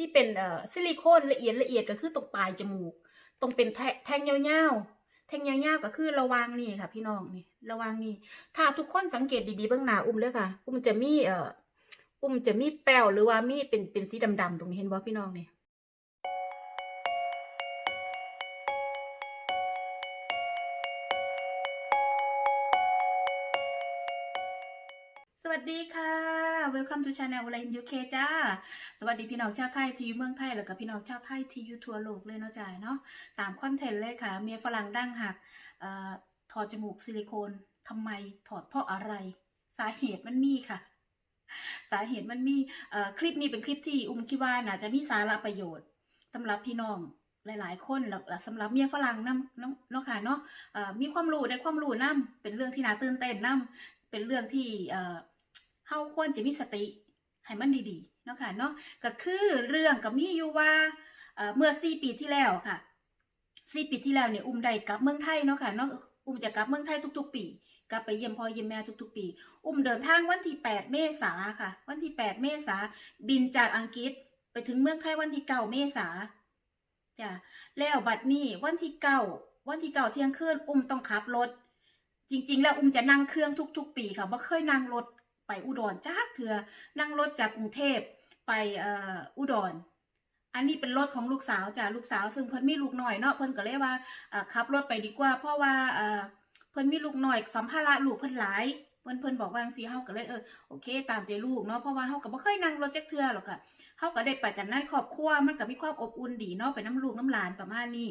ที่เป็นเอ่อซิลิโคนละเอียดละเอียดก็คือตรงปลายจมูก ตรงเป็นแทแท่งยาวๆแท่งยาวๆก็คือระวังนี่ค่ะ พี่น้องนี่ระวังนี่ถ้าทุกคนสังเกตดีๆเบื้องหน้าอุ้มเลยค่ะ อุ้มจะมีเอ่ออุ้มจะมีแป้วหรือว่ามีเป็นเป็นสีดำๆตรงนี้เห็นบ่พี่น้องเนี่ย วัสดีค่ะ Welcome to Channel อะไร UK จ้า สวัสดีพี่น้องชาวไทยที่อยู่เมืองไทย แล้วก็พี่น้องชาวไทยที่อยู่ทั่วโลกเลยเนาะจ้าเนาะ ตามคอนเทนต์เลยค่ะ เมียฝรั่งดั้งหักออถอดจมูกซิลิโคนทำไมถอดเพราะอะไร สาเหตุมันมีค่ะ สาเหตุมันมีคลิปนี้เป็นคลิปที่อุ้มคิดว่าน่าจะมีสาระประโยชน์สำหรับพี่น้องหลาย ๆ คนแล้วสำหรับเมียฝรั่งนํเนาะเนาะค่ะเนาะมีความรู้ได้ความรู้นํเป็นเรื่องที่น่าตื่นเต้นนํเป็นเรื่องที่ เอ่อเฮาควรจะมีสติให้มันดีๆเนาะค่ะเนาะก็คือเรื่องก็มีอยู่ว่าเอ่อเมื่อ4ปีที่แล้วค่ะสี่ปีที่แล้วเนี่ยอุ้มได้กลับเมืองไทยเนาะค่ะเนาะอุ้มจะกลับเมืองไทยทุก ๆ ปีกลับไปเยี่ยมพ่อเยี่ยมแม่ทุก ๆ ปี อุ้มเดินทางวันที่ 8 เมษาค่ะ วันที่ 8 เมษาบินจากอังกฤษไปถึงเมืองไทยวันที่9เมษาจ้ะแล้วบัดนี้วันที่9วันที่9เที่ยงคืนอุ้มต้องขับรถ จริง ๆ แล้วอุ้มจะนั่งเครื่องทุก ๆ ปีค่ะบ่เคยนั่งรถ ไปอุดรจ้ากเถื่อนั่งรถจากกรุงเทพไปอ,อ,อุดรอันนี้เป็นรถของลูกสาวจ้ะลูกสาว ซึ่งเพิ่นมีลูกหน่อยเนาะเพิ่นก็เลยว่าขับรถไปดีกว่า เพราะว่าเพิ่นมีลูกหน่อยสัมภาระลูกเพิ่นหลายเพิ่นเพิ่นบอกว่างซีเฮาก็เลยเออโอเค ตามใจลูกเนาะเพราะว่าเฮาก็บ่เคยนั่งรถจักเทื่อหรอกค่ะเฮาก็ได้ไปกันนั่นครอบครัวมันก็มีความอบอุ่นดีเนาะไปน้ำลูกน้ำหลานประมาณนี้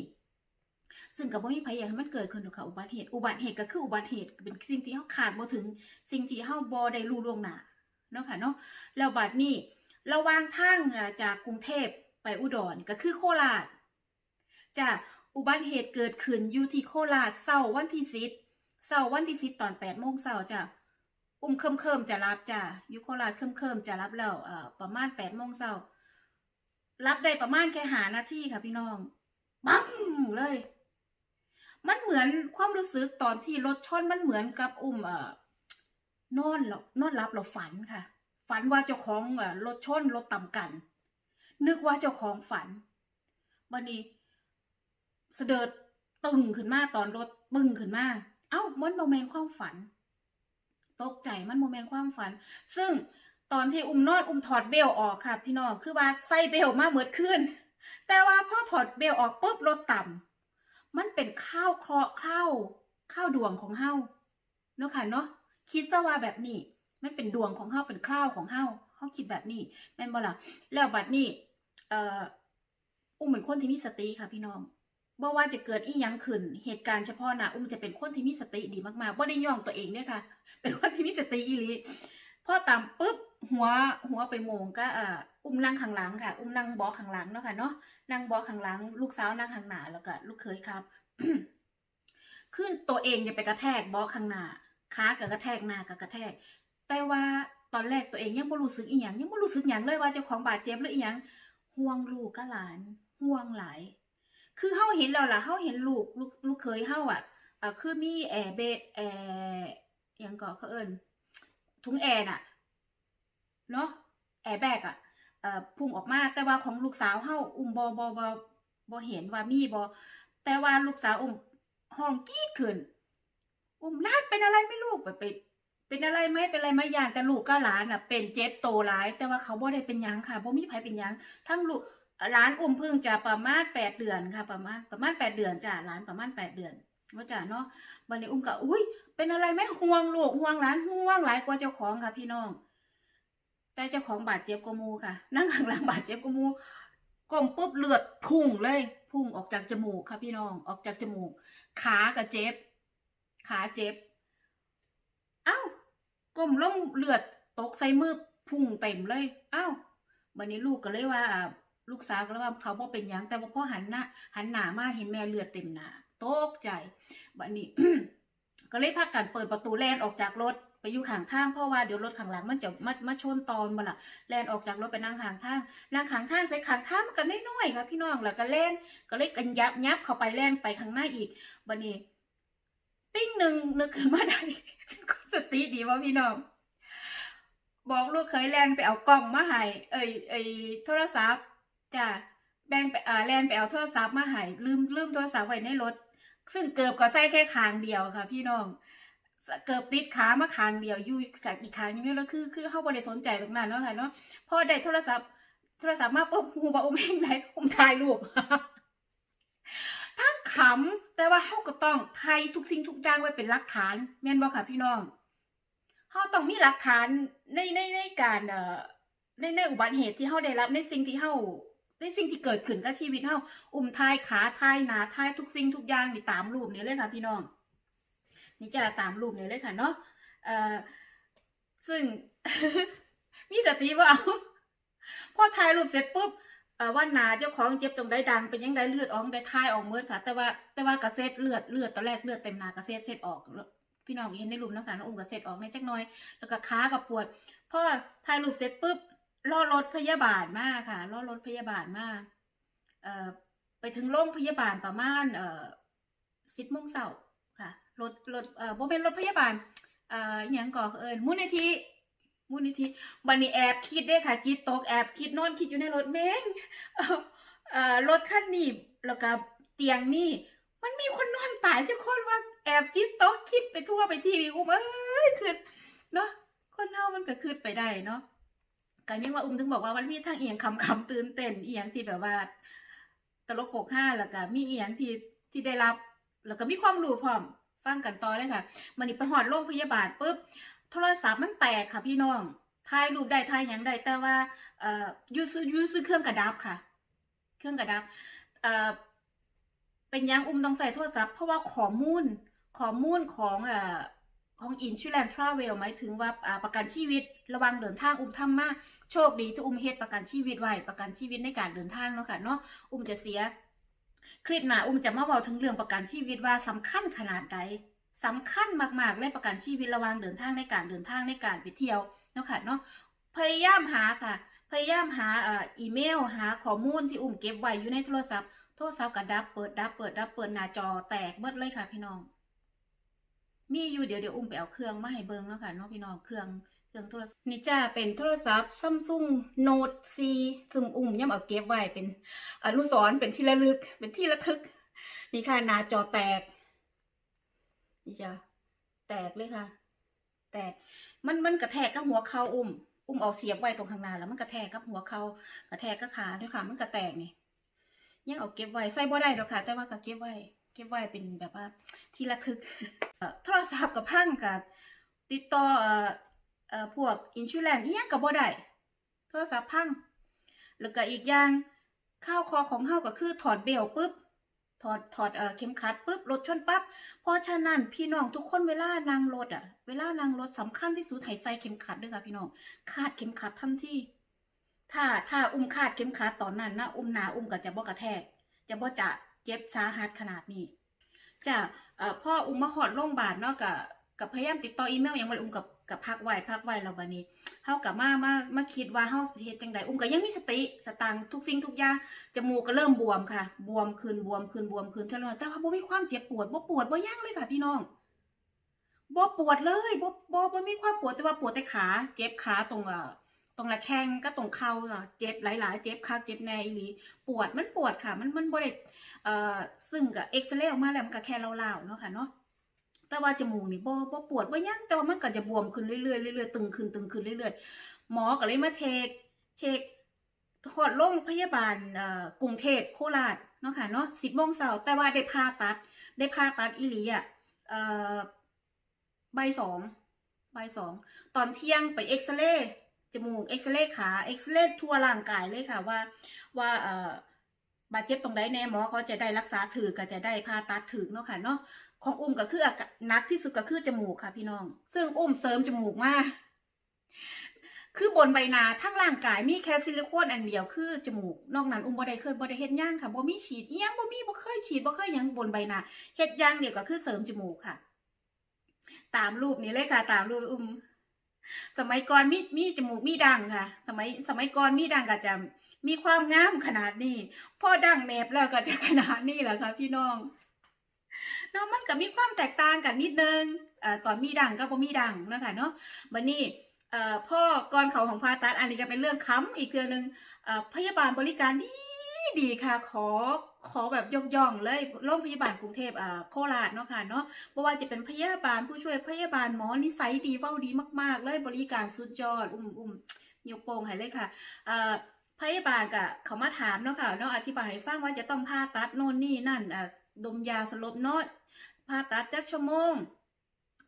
ซึ่งก็บ่มีไผอยากให้มันเกิดขึ้นหรอกค่ะอุบัติเหตุ อุบัติเหตุก็คืออุบัติเหตุเป็นสิ่งที่เฮาคาดบ่ถึง สิ่งที่เฮาบ่ได้รู้ล่วงหน้าเนาะค่ะเนาะแล้วบัดนี้ระหว่างทางอ่าจากกรุงเทพไปอุดรก็คือโคราชจะอุบัติเหตุเกิดขึ้นอยู่ที่โคราชเช้าวันที่10เช้าวันที่10ตอน8โมงเช้าจ้ะอุ้มเคิมๆจะรับจ้ะยูโคราชเคิมๆจะรับแล้วเอ่อประมาณ8โมงเช้าร์รับได้ประมาณแค่หานาทีค่ะพี่น้องปังเลย มันเหมือนความรู้สึกตอนที่รถชนมันเหมือนกับอุ้มเอ่อนอนแล้วนอนหลับเราฝันค่ะ ฝันว่าเจ้าของเอ่อรถชนรถต่ำกัน นึกว่าเจ้าของฝันวันนี้เสดิดตึงขึ้นมาตอนรถปึ้งขึ้นมา เอ้ามันโมเมนต์ความฝัน ตกใจมันโมเมนต์ความฝัน ซึ่งตอนที่อุ้มนอนอุ้มถอดเบลออกค่ะ พี่น้องคือว่าใส่เบลมาเหมือนขึ้น แต่ว่าพอถอดเบลออกปุ๊บรถต่ำ มันเป็นข้าวเคราะห์ข้าวข้าวดวงของเฮาเนาะค่ะเนาะคิดซะว่าแบบนี้ มันเป็นดวงของเฮาเป็นข้าวของเฮาเฮาคิดแบบนี้แม่นบ่ล่ะแล้วบัดนี้เอ่ออุ้มเป็นคนที่มีสติค่ะพี่น้องบ่ว่าจะเกิดอีหยังขึ้น เหตุการณ์เฉพาะหน้าอุ้มจะเป็นคนที่มีสติดีมากๆบ่ได้ย่องตัวเองเนี่ยค่ะ เป็นคนที่มีสติอีหลี พอตามปุ๊บหัวหัวไปโมงก็เอ่ออุ้มนั่งข้างหลังค่ะ อุ้มนั่งบาะข้างหลังเนาะค่ะเนาะนั่งบาะข้างหลัง ลูกสาวนั่งข้างหน้าแล้วก็ลูกเขยครับ ขึ้นตัวเองอย่าไปกระแทกบาะข้างหน้าขากับกระแทกหน้ากับกระแทก แต่ว่าตอนแรกตัวเองยังไม่รู้สึกอีหยังยังไม่รู้สึกหยังเลยว่าเจ้าของบาดเจ็บหรืออีหยังห่วงลูกกับหลานห่วงหลาย คือเฮาเห็นแล้วล่ะเฮาเห็นลูกลูกลูกเคยเฮาอะอ่อคือมีแอร์เบแอร์ยังก็เขาเอิ้น ถุงแอร์น่ะเนาะแอร์แบกอะเอ่อพุ่งออกมาแต่ว่าของลูกสาวเฮาอุ้มบอบอบอบอเห็นว่ามีบอแต่ว่าลูกสาวอุ้มห้องกรีดขึ้น อุ้มลาดเป็นอะไรไม่ลูกไปไปเป็นอะไรไหมเป็นอะไรไหมยานแต่ลูกก็หลานอะ เป็นเจ็บโตหลาย แต่ว่าเขาบ่ได้เป็นยังค่ะบ่มีไผเป็นยังทั้งลูกหลานอุ้มพิ่งจะประมาณแปดเดือนค่ะ ประมาณประมาณแปดเดือนจ้ะหลานประมาณแปดเดือน ว่าจ้ะเนาะวันนี้อุ้มก็อุ้ย เป็นอะไรไหมห่วงลูกห่วงหลานห่วงหลายกว่าเจ้าของค่ะพี่น้อง แต่เจ้าของบาดเจ็บกว่าหมูค่ะ นั่งข้างหลังบาดเจ็บกว่าหมูก้มปุ๊บเลือดพุ่งเลย พุ่งออกจากจมูกค่ะพี่น้องออกจากจมูก ขาก็เจ็บ ขาเจ็บ เอ้าก้มลงเลือดตกใส่มือพุ่งเต็มเลย เอ้าวันนี้ลูกก็เลยว่า ลูกสาวก็เลยว่าเขาบ่เป็นยังแต่ว่าพ่อหันหน้าหันหน้ามาเห็นแม่เลือดเต็มหน้า ตกใจบัดนี้ ก็เลยพากันเปิดประตูแลนออกจากรถไปอยู่ข้างทางเพราะว่าเดี๋ยวรถข้างหลังมันจะมามาชนตอนมาล่ะแลนออกจากรถไปนั่งข้างทางนั่งข้างทางใส่ข้างทางมันก็น้อยๆค่ะพี่น้องแล้วก็แลนก็เลยกันยับยับเข้าไปแลนไปข้างหน้าอีกบัดนี้ ปิ้งหนึ่งนึกขึ้นมาได้สติดีว่าพี่น้องบอกลูกเคยแลนไปเอากล้องมาให้เอ้ยเอ้ยโทรศัพท์จ้ะแบ่งไปเอ่อแลนไปเอาโทรศัพท์มาให้ลืมลืมโทรศัพท์ไว้ในรถ ซึ่งเกือบก็ใส่แค่คางเดียวค่ะ พี่น้องเกือบติดขามาคางเดียวอยู่กับอีกคางนึงแล้วคือคือเขาบ่ได้สนใจตรงนั้นเนาะค่ะเนาะพอได้โทรศัพท์ โทรศัพท์มาปุ๊บหูบ่อุ้มเองไหนอุ้มถ่ายรูปทั้งขำแต่ว่าเฮาก็ต้องถ่ายทุกสิ่งทุกอย่างไว้เป็นหลักฐาน แม่นบ่ค่ะพี่น้องเฮาต้องมีหลักฐานในในในการเอ่อในในอุบัติเหตุที่เฮาได้รับในสิ่งที่เฮา ในสิ่งที่เกิดขึ้นกับชีวิตเฮาอุ้มถ่ายขาถ่ายหนาถ่ายทุกสิ่งทุกอย่างนี่ตามรูปนี้เลยค่ะพี่น้อง นี่จะตามรูปนี้เลยค่ะเนาะเอ่อซึ่งมีสติว่าเอาพอถ่ายรูปเสร็จปุ๊บเอ่อวันหนาเจ้าของเจ็บตรงใดดังเป็นยังไงเลือดออกได้ถ่ายออกเมื่อค่ะ แต่ว่าแต่ว่ากระเซ็ดเลือดเลือดตอนแรกเลือดเต็มหนากระเซ็ดเซ็ดออกพี่น้องเห็นในรูปนะคะน้องอุ้มกระเซ็ดออกในจักหน้อย แล้วก็ขากับปวดพอถ่ายรูปเสร็จปุ๊บ รอรถพยาบาลมาค่ะรอรถพยาบาลมาเอ่อไปถึงโรงพยาบาลประมาณเอ่อสิบโมงเช้าค่ะรถรถเอ่อบ่เป็นรถพยาบาลเอ่ออย่างก่อเอิญมูลนิธิมูลนิธิบันนี้แอบคิดด้ค่ะ จิตตกแอบคิดนอนคิดอยู่ในรถแม่งเอ่อรถคันนี้แล้วก็เตียงนี่มันมีคนนอนตายจักคนว่าแอบจิตตกคิดไปทั่วไปที่อุ้มเอ้ยคือเนาะคนเฮามันก็คืดไปได้เนาะ ก็ยังว่าอุ้มถึงบอกว่ามันมีทางเอียงคำคำตื่นเต้นเอียงที่แบบว่า ตลกโปกห้าแล้วก็มีเอียงที่ที่ได้รับ แล้วก็มีความรู้พร้อมฟังกันต่อเลยค่ะมันนี่ไปหอดโรงพยาบาลปุ๊บโทรศัพท์มันแตกค่ะพี่น้องถ่ายรูปได้ถ่ายยังได้แต่ว่าเอ่อยูซื้อยูซื้อเครื่องกระดับค่ะ เครื่องกระดับเอ่อเป็นยังอุ้มต้องใส่โทรศัพท์เพราะว่าข้อมูลข้อมูลของเอ่อ ของ Insurance Travel หมายถึงว่าประกันชีวิต ระวังเดินทางอุ้มทำมาโชคดีที่อุ้มเฮ็ดประกันชีวิตไว้ประกันชีวิตในการเดินทางเนาะค่ะเนาะอุ้มจะเสีย คลิปหน้าอุ้มจะมาเว้าถึงเรื่องประกันชีวิตว่าสำคัญขนาดใดสำคัญมากๆเลยประกันชีวิตระว่างเดินทางในการเดินทางในการไปเที่ยวเนาะค่ะเนาะพยายามหาค่ะ พยายามหาอ่อีเมล หาข้อมูลที่อุ้มเก็บไว้อยู่ในโทรศัพท์โทรศัพท์ก็ดับเปิดดับเปิดดับเปิดหน้าจอแตกเบิดเลยค่ะพี่น้อง มีอยู่เดี๋ยวเดี๋ยวอุ้มไปเอาเครื่องมาให้เบิ่งเนาะค่ะเนาะพี่น้องเครื่องเครื่องโทรศัพท์นี่จ้าเป็นโทรศัพท์ Samsung Note C ซึ่งอุ้มยังเอาเก็บไว้เป็นอนุสรณ์เป็นที่ระลึกเป็นที่ระทึก นี่ค่ะหน้าจอแตกนี่จ้ะแตกเลยค่ะ แตกมันมันกระแทกกับหัวเข่าอุ้มอุ้มเอาเสียบไว้ตรงข้างหน้าแล้วมันกระแทกกับหัวเขากระแทกกับขาด้วยค่ะ มันกระแตกนี่ยังเอาเก็บไว้ใส่บ่ได้หรอกค่ะ แต่ว่าก็เก็บไว้ ก็บไว้เป็นแบบว่าที่ระทึกเอ่อโทรศัพท์กับพังกับติดต่อเอ่อพวกอินชูแลนด์อีหยังก็บ่ได้โทรศัพท์พังแล้วก็อีกอย่างข้าวคอของเฮาก็คือถอดเบลปุ๊บถอดถอดเอ่อเข็มขัดปุ๊บรถชนปั๊บเพราะฉะนั้นพี่น้องทุกคนเวลานั่งรถอะ เวลานั่งรถสำคัญที่สุดให้ใส่เข็มขัดด้วยค่ะพี่น้องคาดเข็มขัดทันทีถ้าถ้าอุ้มคาดเข็มขัดตอนนั้นนะอุ้มหนาอุ้มก็จะบ่กระแทก จะบ่จะ เจ็บสาหัสขนาดนี้จ้ะพ่ออุ้มมาหอดโรงพยาบาลเนาะกับกับพยายามติดต่ออีเมลอย่างวันอุ้มกับกับพักไว้พักไว้แล้วบัดนี้เฮากับมามามาคิดว่าเฮาเฮ็ดจังไดอุ้มก็ยังมีสติสตังค์ทุกสิ่งทุกอย่างจมูกก็เริ่มบวมค่ะ บวมขึ้นบวมขึ้นบวมขึ้นเท่านั้นแต่ว่าบ่มีความเจ็บปวดบ่ปวดบ่ย่างเลยค่ะ พี่น้องบ่ปวดเลยบ่บ่บ่มีความปวดแต่ว่าปวดแต่ขา เจ็บขาตรงอ่อ ตรงระแข้งก็ตรงเข่าค่ะเจ็บหลาย ๆ เจ็บคักเจ็บแน่อีหลีปวดมันปวดค่ะ มันมันบ่ได้เอ่อซึ่งก็เอ็กซเรย์ออกมาแล้วมันก็แค่เล่าๆเนาะค่ะเนาะแต่ว่าจมูกนี่บ่บ่ปวดบ่ย่างแต่ว่ามันก็จะบวมขึ้นเรื่อยๆเรื่อยๆตึงขึ้นตึงขึ้นเรื่อยๆหมอก็เลยมาเช็คเช็คถอดโรงพยาบาลกรุงเทพโคราชเนาะค่ะเนาะสิบโมงเช้าแต่ว่าได้ผ่าตัด ได้ผ่าตัดอีหลีอะเอ่อบ่ายสองใบสองตอนเที่ยงไปเอ็กซเรย์ จมูกเอ็กซเรย์ขาเอ็กซเรย์ทั่วร่างกายเลยค่ะว่าว่าเอ่อบาดเจ็บตรงใดแน่หมอเขาจะได้รักษาถือก็จะได้ผ่าตัดถือเนาะค่ะเนาะของอุ้มก็คือนักที่สุดก็คือจมูกค่ะ พี่น้อง ซึ่งอุ้มเสริมจมูกมากคือบนใบหน้าทั้งร่างกายมีแค่ซิลิโคนอันเดียวคือจมูกนอกนั้นอุ้มบ่ได้เคยบ่ได้เฮ็ดย่างค่ะบ่มีฉีดยังบ่มีบ่เคยฉีดบ่เคยยังบนใบหน้าเฮ็ดย่างเดียวก็คือเสริมจมูกค่ะ ตามรูปนี้เลยค่ะ ตามรูปอุ้ม สมัยก่อนมีมีจมูกมีดังค่ะ สมัยสมัยก่อนมีดังก็จะมีความงามขนาดนี้พ่อดังแมบแล้วก็จะขนาดนี้แหละค่ะพี่น้องเนาะมันก็มีความแตกต่างกันนิดนึงเอ่อตอนมีดังก็บ่มีดังนะคะเนาะบัดนี้เอ่อพ่อก่อนเขาของผ่าตัดอันนี้ก็เป็นเรื่องค้ำอีกเทื่องหนึงเอ่อพยาบาลบริการดี ดีค่ะขอขอแบบยกย่องเลยโรงพยาบาลกรุงเทพอ่าโคราชเนาะค่ะเนาะเพราะว่าจะเป็นพยาบาลผู้ช่วยพยาบาลหมอนิสัยดีเฝ้าดีมาก ๆ เลยบริการสุดยอดอุ้มอุ้มยกโป้งให้เลยค่ะเอ่อพยาบาลกะเขามาถามเนาะค่ะเนาะอธิบายให้ฟังว่าจะต้องผ่าตัดโน่นนี่นั่นอ่าดมยาสลบเนาะผ่าตัดจักชั่วโมง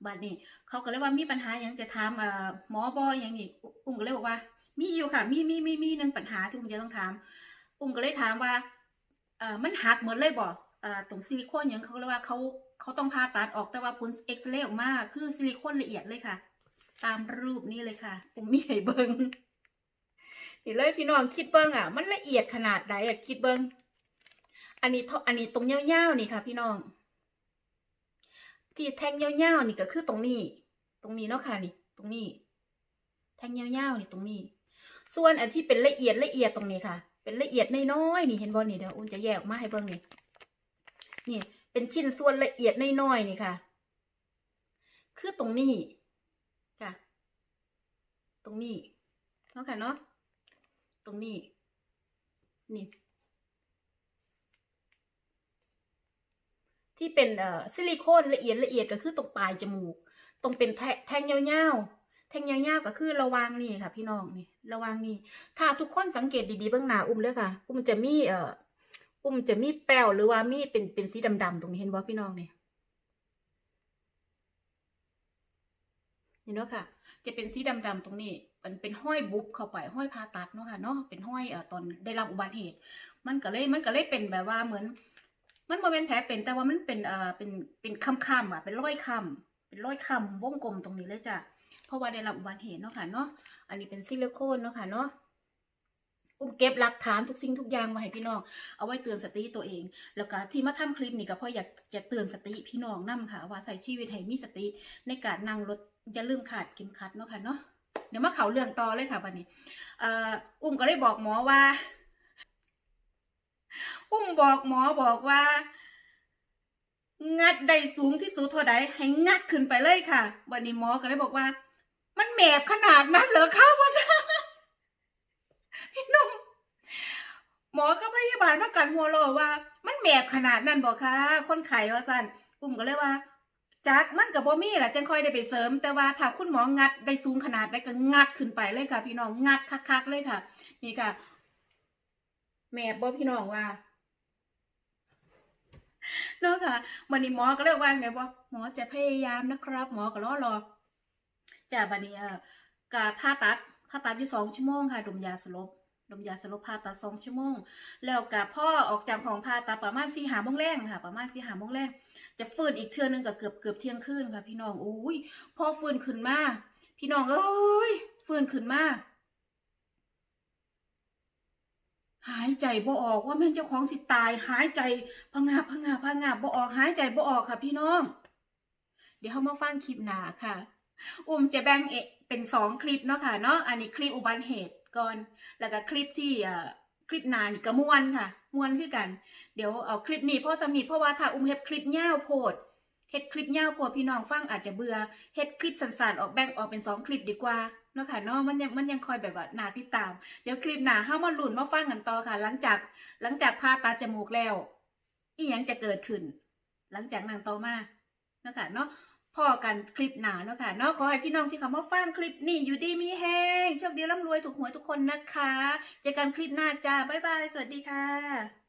บัดนี้เขาก็เลยว่ามีปัญหาอย่างจะถามเอ่อหมอบออย่างนี้อุอุ้มก็เลยบอกว่า มีอยู่ค่ะ มีมีมีมีหนึ่งปัญหาที่อุ้มจะต้องถาม อุ้มก็เลยถามว่าเออมันหักเหมดเลยบ่เออตรงซิลิโคนอย่างเขาก็เลยว่าเขาเขาต้องผ่าตัดออกแต่ว่าผลเอ็กซเรย์ออกมาคือซิลิโคนละเอียดเลยค่ะ ตามรูปนี้เลยค่ะ อุ้มมีให้เบิงนี่เลยพี่น้องคิดเบิงอะ มันละเอียดขนาดไหนอะคิดเบิงอันนี้ออันนี้ตรงยาวๆนี่ค่ะ พี่น้อง ที่แทงยาวๆนี่ก็คือตรงนี้ ตรงนี้เนาะค่ะนี่ตรงนี้ แทงยาวๆนี่ตรงนี้ ส่วนอันที่เป็นละเอียดละเอียดตรงนี้ค่ะ เป็นละเอียดน้อยๆนี่เห็นบอลนี่เดี๋ยวอุ้นจะแยกออกมาให้เบิ่งนี่นี่ เป็นชิ้นส่วนละเอียดน้อยๆนี่ค่ะ คือตรงนี้ค่ะ ตรงนี้เนาะค่ะเนาะตรงนี้ นี่ ที่เป็นเอ่อซิลิโคนละเอียดละเอียดก็คือตรงปลายจมูก ตรงเป็นแทแทงยาวๆ แทงยาวๆก็คือระวางนี่ค่ะ พี่น้องนี่ระวางนี่ ถ้าทุกคนสังเกตดีๆเบื้องหน้าอุ้มเลยค่ะ อุ้มจะมีเอ่ออุ้มจะมีแป้วหรือว่ามีเป็นเป็นสีดำๆตรงนี้เห็นบ่พี่น้องเนี่ยเห็นเนาะค่ะ จะเป็นสีดำๆตรงนี้ มันเป็นห้อยบุบเข้าไปห้อยผ่าตัดเนาะค่ะเนาะเป็นห้อยเอ่อตอนได้รับอุบัติเหตุ มันก็เลยมันก็เลยเป็นแบบว่าเหมือน มันบ่เป็นแผลเป็นแต่ว่ามันเป็นเอ่อเป็นเป็นคำๆอะเป็นร้อยคำเป็นร้อยคำวงกลมตรงนี้เลยจ้ะ เพราะว่าได้รับอุบัติเหตุเนาะค่ะเนาะอันนี้เป็นซิลิโคนเนาะค่ะเนาะอุ้มเก็บหลักฐานทุกสิ่งทุกอย่างมาให้พี่น้อง เอาไว้เตือนสติตัวเอง แล้วก็ที่มาทำคลิปนี้ก็เพราะอยากจะเตือนสติพี่น้องนํค่ะ ว่าใส่ชีวิตให้มีสติในการนั่งรถอย่าลืมขาดเข็มขัดเนาะค่ะเนาะเดี๋ยวมาเขาเรื่องต่อเลยค่ะวันนี้อ่ออุ้มก็เลยบอกหมอว่า อุ้มบอกหมอบอกว่า งัดได้สูงที่สุดเท่าใดให้งัดขึ้นไปเลยค่ะวันนี้หมอก็เลยบอกว่า แหมบขนาดนั้นเหรอคะพ่อซ่าพี่นุ่มหมอก็พยาบาลมากันหัวโลว่า มันแหมบขนาดนั้นบอกค่ะคนไข้ว่าสันอุ้มก็เลยว่าจักมันกับบ่มีแหละจังค่อยได้ไปเสริม แต่ว่าถ้าคุณหมองัดได้สูงขนาดได้ก็งัดขึ้นไปเลยค่ะ พี่น้องงัดคักๆเลยค่ะ นี่ค่ะแหมบบ่พี่น้องว่าเนาะค่ะวันนี้หมอก็เรียว่าไงบ่หมอจะพยายามนะครับ หมอก็รอรอ จ้าบันนี้เอ่อกะผ่าตัดผ่าตัดอยู่สองชั่วโมงค่ะดมยาสลบดมยาสลบผ่าตัดสองชั่วโมง แล้วกับพ่อออกจากของผ่าตัดประมาณสี่หาโมงแรงค่ะ ประมาณสี่หาโมงแรงจะฟื้นอีกเทื่อนึงก็เกือบเกือบเที่ยงคืนค่ะ พี่น้องอุ้ยพ่อฟื้นขึ้นมาพี่น้องเอ้ยฟื้นขึ้นมาหายใจบ่ออกว่าแม่เจ้าของสิตาย หายใจพะงาพะงาพะงาบบ่ออกหายใจบ่ออกค่ะ พี่น้อง เดี๋ยวเรามาฟังคลิปหนาค่ะ อุ้มจะแบ่งเอกเป็นสองคลิปเนาะค่ะเนาะอันนี้คลิปอุบัติเหตุก่อน แล้วก็คลิปที่เอ่อคลิปหนานี่ก็ม่วนค่ะมวนคือกัน เดี๋ยวเอาคลิปนี้พ่อสำนีเพราะว่าถ้าอุ้มเฮ็ดคลิปยาโพดเฮ็ดคลิปยาโพดพี่น้องฟังอาจจะเบื่อเฮ็ดคลิปสั้นๆออกแบ่งออกเป็นสองคลิปดีกว่าเนาะค่ะเนาะมันยังมันยังคอยแบบว่านาติดตาม เดี๋ยวคลิปหน้าเฮามาลุ้นมาฟังกันต่อค่ะ หลังจากหลังจากผ่าตัดจมูกแล้ว อีหยังจะเกิดขึ้น หลังจากนั้นต่อมาเนาะค่ะเนาะ พ่อกันคลิปหนาเนาะค่ะเนาะขอให้พี่น้องที่เขามาฟังคลิปนี่อยู่ดีมีแห้งโชคดีร่ำรวยถูกหวยทุกคนนะคะ เจอกันคลิปหน้าจ้าบ๊ายบาย สวัสดีค่ะ